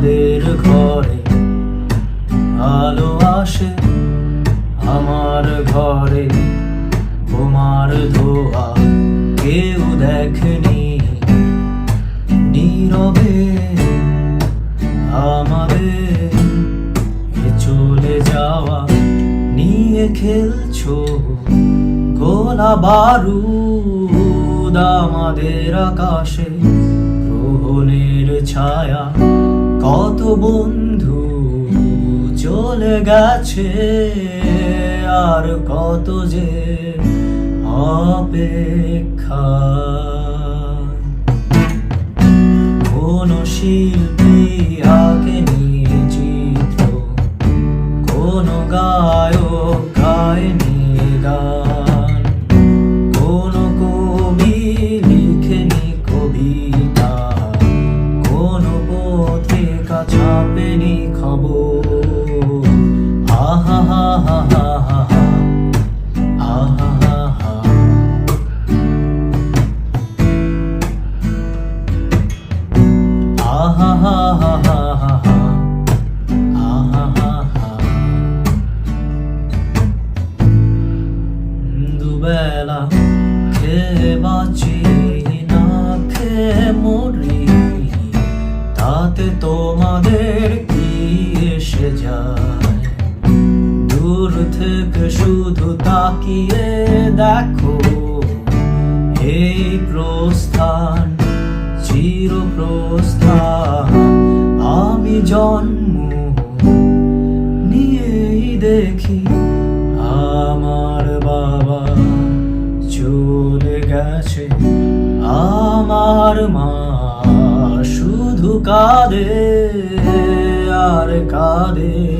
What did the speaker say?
আমাদের ঘরে আলো আসে আমার ঘরে। তোমার ধোয়া কেউ দেখেনি। নীরবে আমাদের চলে যাওয়া নিয়ে খেলছো গোলা বারু আমাদের আকাশে গ্রহণের ছায়া কত বন্ধু চলে গেছে আর কত যে অপেক্ষা। কোন শিল্পী দুবেলা খেয়ে বাঁচি না খেয়ে মরি। তাতে তোমাদের কি এসে যায়? দূর থেকে শুধু তাকিয়ে দেখো, এই প্রস্থান চির প্রস্থান আমি জন্ম নিয়েই দেখি আমার বাবা চলে গেছে, আমার মা শুধু কাঁদে আর কাঁদে।